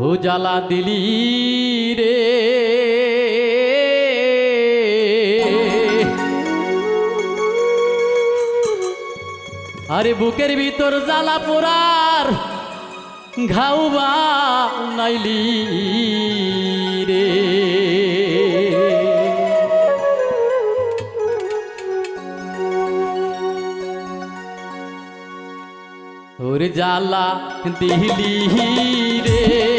ও জ্বালা দিলি রে। আরে বুকের ভিতর জ্বালা পোড়ার ঘাউবা নাইলি রে। ওর জ্বালা দিলি রে।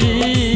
করি